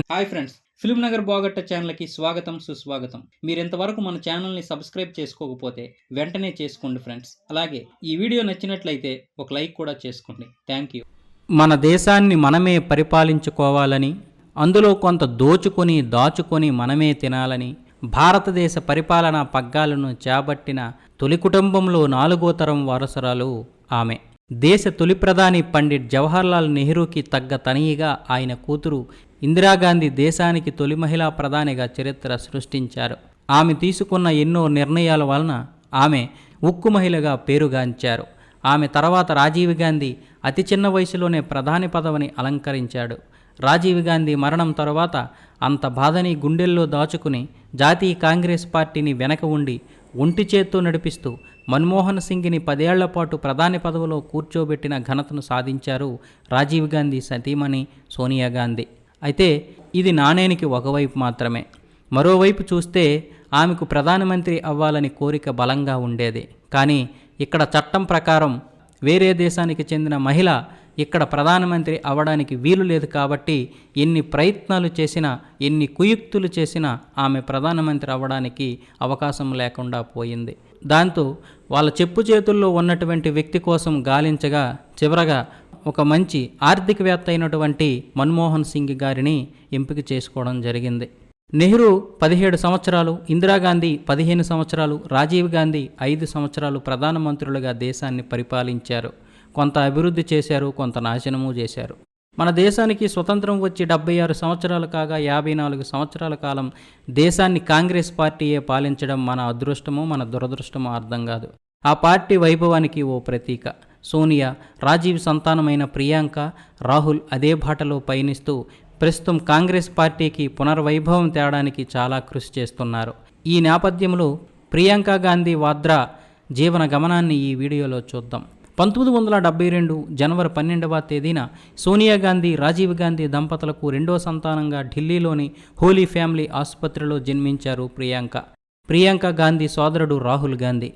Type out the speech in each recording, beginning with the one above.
Hi friends film Nagar బాగట్ట ఛానల్కి స్వాగతం సుస్వాగతం. మీరు ఇంతవరకు మన ఛానల్ని సబ్స్క్రైబ్ చేసుకోకపోతే వెంటనే చేసుకోండి ఫ్రెండ్స్. అలాగే ఈ వీడియో నచ్చినట్లయితే ఒక లైక్ కూడా చేసుకోండి. Thank you. మన దేశాన్ని మనమే పరిపాలించుకోవాలని అందులో కొంత దోచుకొని దాచుకొని మనమే తినాలని భారతదేశ పరిపాలనా పగ్గాలను చేపట్టిన తొలి కుటుంబంలో నాలుగో తరం వారసురాలు ఆమె. దేశ తొలి ప్రధాని పండిట్ జవహర్లాల్ నెహ్రూకి తగ్గ తనయిగా ఆయన కూతురు ఇందిరాగాంధీ దేశానికి తొలి మహిళా ప్రధానిగా చరిత్ర సృష్టించారు. ఆమె తీసుకున్న ఎన్నో నిర్ణయాల వలన ఆమె ఉక్కు మహిళగా పేరుగాంచారు. ఆమె తర్వాత రాజీవ్ గాంధీ అతి చిన్న వయసులోనే ప్రధాని పదవిని అలంకరించాడు. రాజీవ్ గాంధీ మరణం తరువాత అంత బాధని గుండెల్లో దాచుకుని జాతీయ కాంగ్రెస్ పార్టీని వెనక ఉండి ఒంటి చేత్తో నడిపిస్తూ మన్మోహన్ సింగ్ని పదేళ్ళ పాటు ప్రధాని పదవిలో కూర్చోబెట్టిన ఘనతను సాధించారు రాజీవ్ గాంధీ సతీమణి సోనియా గాంధీ. అయితే ఇది నాణేనికి ఒకవైపు మాత్రమే. మరోవైపు చూస్తే ఆమెకు ప్రధానమంత్రి అవ్వాలని కోరిక బలంగా ఉండేది. కానీ ఇక్కడ చట్టం ప్రకారం వేరే దేశానికి చెందిన మహిళ ఇక్కడ ప్రధానమంత్రి అవ్వడానికి వీలు లేదు కాబట్టి ఎన్ని ప్రయత్నాలు చేసినా ఎన్ని కుయుక్తులు చేసినా ఆమె ప్రధానమంత్రి అవ్వడానికి అవకాశం లేకుండా పోయింది. దాంతో వాళ్ళ చెప్పు చేతుల్లో ఉన్నటువంటి వ్యక్తి కోసం గాలించగా చివరగా ఒక మంచి ఆర్థికవేత్త అయినటువంటి మన్మోహన్ సింగ్ గారిని ఎంపిక చేసుకోవడం జరిగింది. నెహ్రూ పదిహేడు సంవత్సరాలు ఇందిరాగాంధీ పదిహేను సంవత్సరాలు రాజీవ్ గాంధీ ఐదు సంవత్సరాలు ప్రధానమంత్రులుగా దేశాన్ని పరిపాలించారు. కొంత అభివృద్ధి చేశారు కొంత నాశనము చేశారు. మన దేశానికి స్వతంత్రం వచ్చి డెబ్బై ఆరు సంవత్సరాలు కాగా యాభై నాలుగు సంవత్సరాల కాలం దేశాన్ని కాంగ్రెస్ పార్టీయే పాలించడం మన అదృష్టమో మన దురదృష్టమో అర్థం కాదు. ఆ పార్టీ వైభవానికి ఓ ప్రతీక. సోనియా రాజీవ్ సంతానమైన ప్రియాంక రాహుల్ అదే బాటలో పయనిస్తూ ప్రస్తుతం కాంగ్రెస్ పార్టీకి పునర్వైభవం తేడానికి చాలా కృషి చేస్తున్నారు. ఈ నేపథ్యంలో ప్రియాంక గాంధీ వాద్రా జీవన గమనాన్ని ఈ వీడియోలో చూద్దాం. పంతొమ్మిది వందల డెబ్బై రెండు జనవరి పన్నెండవ తేదీన సోనియా గాంధీ రాజీవ్ గాంధీ దంపతులకు రెండో సంతానంగా ఢిల్లీలోని హోలీ ఫ్యామిలీ ఆసుపత్రిలో జన్మించారు ప్రియాంక. ప్రియాంక గాంధీ సోదరుడు రాహుల్ గాంధీ.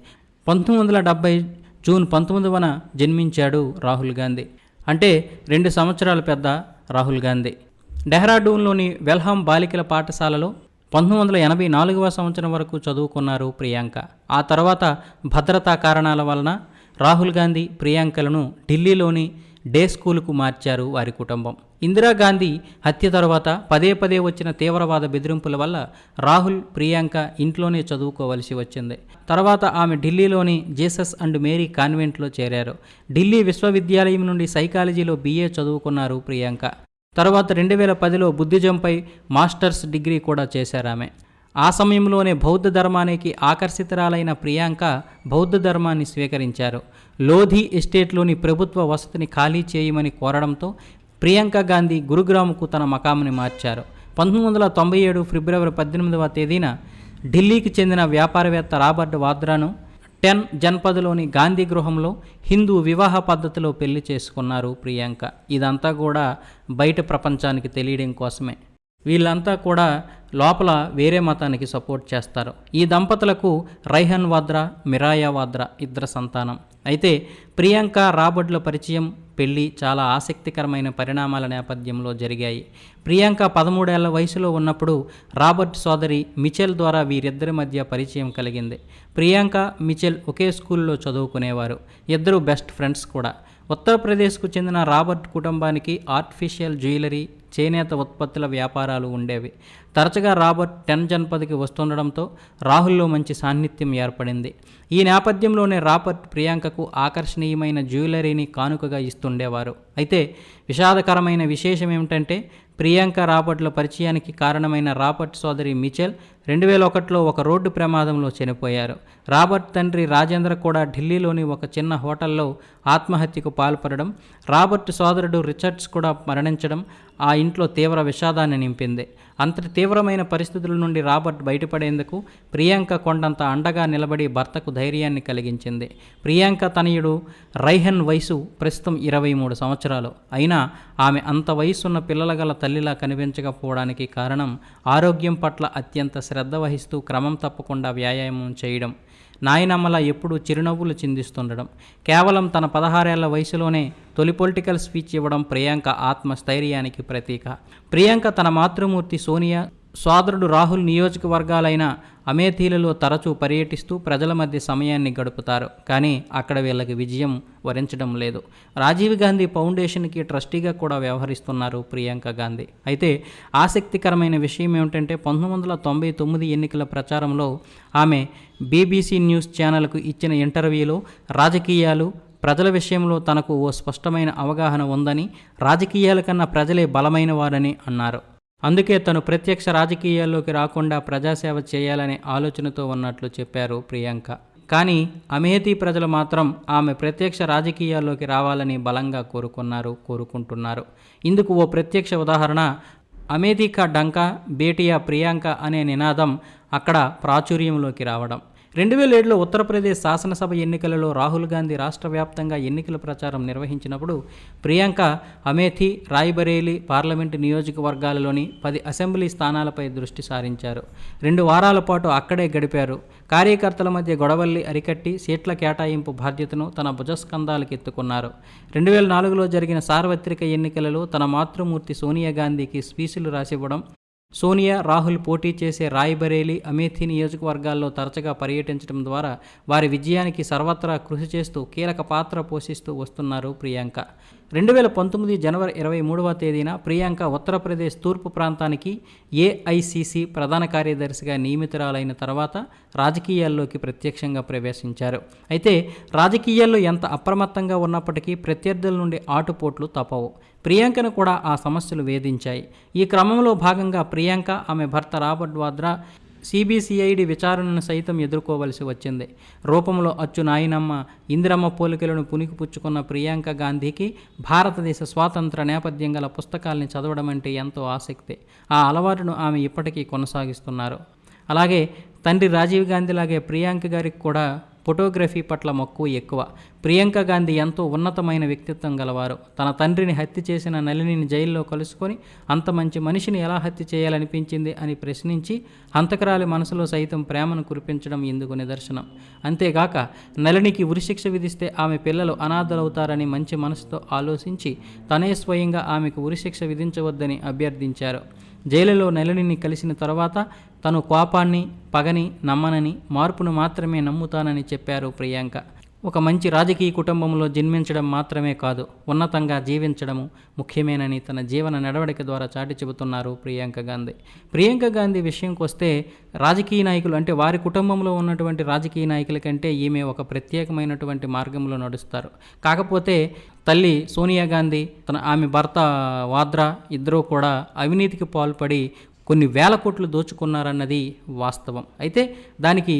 పంతొమ్మిది వందల డెబ్బై జూన్ పంతొమ్మిదవన జన్మించాడు రాహుల్ గాంధీ. అంటే రెండు సంవత్సరాల పెద్ద రాహుల్ గాంధీ. డెహ్రాడూన్లోని వెల్హాం బాలికల పాఠశాలలో పంతొమ్మిది వందల ఎనభై నాలుగవ సంవత్సరం వరకు చదువుకున్నారు ప్రియాంక. ఆ తర్వాత భద్రతా కారణాల వలన రాహుల్ గాంధీ ప్రియాంకలను ఢిల్లీలోని డే స్కూలుకు మార్చారు వారి కుటుంబం. ఇందిరాగాంధీ హత్య తర్వాత పదే పదే వచ్చిన తీవ్రవాద బెదిరింపుల వల్ల రాహుల్ ప్రియాంక ఇంట్లోనే చదువుకోవలసి వచ్చింది. తర్వాత ఆమె ఢిల్లీలోని జీసస్ అండ్ మేరీ కాన్వెంట్లో చేరారు. ఢిల్లీ విశ్వవిద్యాలయం నుండి సైకాలజీలో బీఏ చదువుకున్నారు ప్రియాంక. తర్వాత రెండు వేల పదిలో బుద్ధిజంపై మాస్టర్స్ డిగ్రీ కూడా చేశారు ఆమె. ఆ సమయంలోనే బౌద్ధ ధర్మానికి ఆకర్షితురాలైన ప్రియాంక బౌద్ధ ధర్మాన్ని స్వీకరించారు. లోధి ఎస్టేట్లోని ప్రభుత్వ వసతిని ఖాళీ చేయమని కోరడంతో ప్రియాంక గాంధీ గురుగ్రామ్కు తన మకాముని మార్చారు. పంతొమ్మిది వందల తొంభై ఏడు ఫిబ్రవరి పద్దెనిమిదవ తేదీన ఢిల్లీకి చెందిన వ్యాపారవేత్త రాబర్ట్ వాద్రాను టెన్ జన్పదలోని గాంధీ గృహంలో హిందూ వివాహ పద్ధతిలో పెళ్ళి చేసుకున్నారు ప్రియాంక. ఇదంతా కూడా బయట ప్రపంచానికి తెలియడం కోసమే. వీళ్ళంతా కూడా లోపల వేరే మతానికి సపోర్ట్ చేస్తారు. ఈ దంపతులకు రైహన్ వాద్రా మిరాయా వాద్రా ఇద్దరు సంతానం. అయితే ప్రియాంక రాబర్ట్ల పరిచయం పెళ్ళి చాలా ఆసక్తికరమైన పరిణామాల నేపథ్యంలో జరిగాయి. ప్రియాంక పదమూడేళ్ళ వయసులో ఉన్నప్పుడు రాబర్ట్ సోదరి మిచెల్ ద్వారా వీరిద్దరి మధ్య పరిచయం కలిగింది. ప్రియాంక మిచెల్ ఒకే స్కూల్లో చదువుకునేవారు. ఇద్దరు బెస్ట్ ఫ్రెండ్స్ కూడా. ఉత్తరప్రదేశ్కు చెందిన రాబర్ట్ కుటుంబానికి ఆర్టిఫిషియల్ జ్యువెలరీ చేనేత ఉత్పత్తుల వ్యాపారాలు ఉండేవి. తరచుగా రాబర్ట్ టెన్ జన్పదికి వస్తుండడంతో రాహుల్లో మంచి సాన్నిధ్యం ఏర్పడింది. ఈ నేపథ్యంలోనే రాబర్ట్ ప్రియాంకకు ఆకర్షణీయమైన జ్యువెలరీని కానుకగా ఇస్తుండేవారు. అయితే విషాదకరమైన విశేషం ఏమిటంటే ప్రియాంక రాబర్ట్ల పరిచయానికి కారణమైన రాబర్ట్ సోదరి మిచెల్ రెండు వేల ఒకటిలో ఒక రోడ్డు ప్రమాదంలో చనిపోయారు. రాబర్ట్ తండ్రి రాజేంద్ర కూడా ఢిల్లీలోని ఒక చిన్న హోటల్లో ఆత్మహత్యకు పాల్పడడం రాబర్ట్ సోదరుడు రిచర్డ్స్ కూడా మరణించడం ఆ ఇంట్లో తీవ్ర విషాదాన్ని నింపింది. అంతటి తీవ్రమైన పరిస్థితుల నుండి రాబర్ట్ బయటపడేందుకు ప్రియాంక కొండంత అండగా నిలబడి భర్తకు ధైర్యాన్ని కలిగించింది. ప్రియాంక తనయుడు రైహన్ వయసు ప్రస్తుతం ఇరవై మూడు సంవత్సరాలు. అయినా ఆమె అంత వయసున్న పిల్లల గల తల్లిలా కనిపించకపోవడానికి కారణం ఆరోగ్యం పట్ల అత్యంత శ్రద్ధ శ్రద్ధ వహిస్తూ క్రమం తప్పకుండా వ్యాయామం చేయడం నాయనమ్మల ఎప్పుడూ చిరునవ్వులు చిందిస్తుండడం కేవలం తన పదహారేళ్ళ వయసులోనే తొలి పొలిటికల్ స్పీచ్ ఇవ్వడం ప్రియాంక ఆత్మస్థైర్యానికి ప్రతీక. ప్రియాంక తన మాతృమూర్తి సోనియా సోదరుడు రాహుల్ నియోజకవర్గాలైన అమేథీలలో తరచూ పర్యటిస్తూ ప్రజల మధ్య సమయాన్ని గడుపుతారు. కానీ అక్కడ వీళ్ళకి విజయం వరించడం లేదు. రాజీవ్ గాంధీ ఫౌండేషన్కి ట్రస్టీగా కూడా వ్యవహరిస్తున్నారు ప్రియాంక గాంధీ. అయితే ఆసక్తికరమైన విషయం ఏమిటంటే పంతొమ్మిది వందల తొంభై తొమ్మిది ఎన్నికల ప్రచారంలో ఆమె బీబీసీ న్యూస్ ఛానల్కు ఇచ్చిన ఇంటర్వ్యూలో రాజకీయాలు ప్రజల విషయంలో తనకు ఓ స్పష్టమైన అవగాహన ఉందని రాజకీయాల కన్నా ప్రజలే బలమైన వారని అన్నారు. అందుకే తను ప్రత్యక్ష రాజకీయాల్లోకి రాకుండా ప్రజాసేవ చేయాలనే ఆలోచనతో ఉన్నట్లు చెప్పారు ప్రియాంక. కానీ అమేథీ ప్రజలు మాత్రం ఆమె ప్రత్యక్ష రాజకీయాల్లోకి రావాలని బలంగా కోరుకున్నారు కోరుకుంటున్నారు. ఇందుకు ఓ ప్రత్యక్ష ఉదాహరణ అమేథీ కా డంకా బేటియా ప్రియాంక అనే నినాదం అక్కడ ప్రాచుర్యంలోకి రావడం. రెండు వేల ఏడులో ఉత్తరప్రదేశ్ శాసనసభ ఎన్నికలలో రాహుల్ గాంధీ రాష్ట్ర వ్యాప్తంగా ఎన్నికల ప్రచారం నిర్వహించినప్పుడు ప్రియాంక అమేథీ రాయ్బరేలీ పార్లమెంటు నియోజకవర్గాలలోని పది అసెంబ్లీ స్థానాలపై దృష్టి సారించారు. రెండు వారాల పాటు అక్కడే గడిపారు. కార్యకర్తల మధ్య గొడవల్ని అరికట్టి సీట్ల కేటాయింపు బాధ్యతను తన భుజస్కంధాలకెత్తుకున్నారు. రెండు వేల నాలుగులో జరిగిన సార్వత్రిక ఎన్నికలలో తన మాతృమూర్తి సోనియా గాంధీకి స్పీసులు రాసివ్వడం సోనియా రాహుల్ పోటీ చేసే రాయ్బరేలీ అమేథీ నియోజకవర్గాల్లో తరచుగా పర్యటించడం ద్వారా వారి విజయానికి సర్వత్రా కృషి చేస్తూ కీలక పాత్ర పోషిస్తూ వస్తున్నారు ప్రియాంక. రెండు వేల పంతొమ్మిది జనవరి ఇరవై మూడవ తేదీన ప్రియాంక ఉత్తరప్రదేశ్ తూర్పు ప్రాంతానికి ఏఐసిసి ప్రధాన కార్యదర్శిగా నియమితురాలైన తర్వాత రాజకీయాల్లోకి ప్రత్యక్షంగా ప్రవేశించారు. అయితే రాజకీయాల్లో ఎంత అప్రమత్తంగా ఉన్నప్పటికీ ప్రత్యర్థుల నుండి ఆటుపోట్లు తప్పవు. ప్రియాంకను కూడా ఆ సమస్యలు వేధించాయి. ఈ క్రమంలో భాగంగా ప్రియాంక ఆమె భర్త రాబర్ట్ వాద్రా సిబిసిఐడి విచారణను సైతం ఎదుర్కోవలసి వచ్చింది. రూపంలో అచ్చు నాయనమ్మ ఇందిరమ్మ పోలికలను పుణికిపుచ్చుకున్న ప్రియాంక గాంధీకి భారతదేశ స్వాతంత్ర నేపథ్యం గల పుస్తకాల్ని చదవడం అంటే ఎంతో ఆసక్తి. ఆ అలవాటును ఆమె ఇప్పటికీ కొనసాగిస్తున్నారు. అలాగే తండ్రి రాజీవ్ గాంధీ లాగే ప్రియాంక గారికి కూడా ఫోటోగ్రఫీ పట్ల మక్కువ ఎక్కువ. ప్రియాంక గాంధీ ఎంతో ఉన్నతమైన వ్యక్తిత్వం గలవారు. తన తండ్రిని హత్య చేసిన నళినిని జైల్లో కలుసుకొని అంత మంచి మనిషిని ఎలా హత్య చేయాలనిపించింది అని ప్రశ్నించి హంతకరాలి మనసులో సైతం ప్రేమను కురిపించడం ఇందుకు నిదర్శనం. అంతేగాక నళినికి ఉరిశిక్ష విధిస్తే ఆమె పిల్లలు అనాథలవుతారని మంచి మనసుతో ఆలోచించి తనే స్వయంగా ఆమెకు ఉరిశిక్ష విధించవద్దని అభ్యర్థించారు. జైలులో నళినిని కలిసిన తర్వాత తను కోపాన్ని పగని నమ్మనని మార్పును మాత్రమే నమ్ముతానని చెప్పారు ప్రియాంక. ఒక మంచి రాజకీయ కుటుంబంలో జన్మించడం మాత్రమే కాదు ఉన్నతంగా జీవించడము ముఖ్యమేనని తన జీవన నడవడిక ద్వారా చాటి చెబుతున్నారు ప్రియాంక గాంధీ. ప్రియాంక గాంధీ విషయంకి వస్తే రాజకీయ నాయకులు అంటే వారి కుటుంబంలో ఉన్నటువంటి రాజకీయ నాయకుల కంటే ఈమె ఒక ప్రత్యేకమైనటువంటి మార్గంలో నడుస్తారు. కాకపోతే తల్లి సోనియా గాంధీ తన ఆమె భర్త వాద్రా ఇద్దరూ కూడా అవినీతికి పాల్పడి కొన్ని వేల కోట్లు దోచుకున్నారన్నది వాస్తవం. అయితే దానికి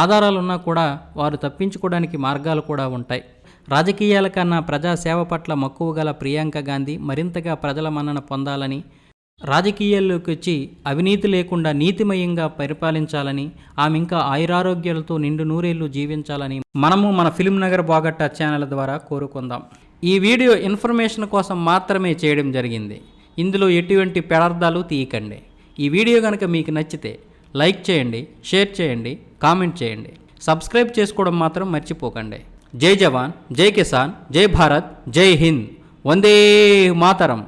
ఆధారాలున్నా కూడా వారు తప్పించుకోవడానికి మార్గాలు కూడా ఉంటాయి. రాజకీయాల కన్నా ప్రజాసేవ పట్ల మక్కువ గల ప్రియాంక గాంధీ మరింతగా ప్రజల మన్నన పొందాలని రాజకీయాల్లోకి వచ్చి అవినీతి లేకుండా నీతిమయంగా పరిపాలించాలని ఆమె ఇంకా ఆయురారోగ్యాలతో నిండు నూరేళ్ళు జీవించాలని మనము మన ఫిల్మ్ నగర్ బాగట్ట ఛానల్ ద్వారా కోరుకుందాం. ఈ వీడియో ఇన్ఫర్మేషన్ కోసం మాత్రమే చేయడం జరిగింది. ఇందులో ఎటువంటి పెడార్థాలు తీయకండి. ఈ వీడియో కనుక మీకు నచ్చితే లైక్ చేయండి షేర్ చేయండి కామెంట్ చేయండి. సబ్స్క్రైబ్ చేసుకోవడం మాత్రం మర్చిపోకండి. జై జవాన్ జై కిసాన్ జై భారత్ జై హింద్. వందే మాతరం.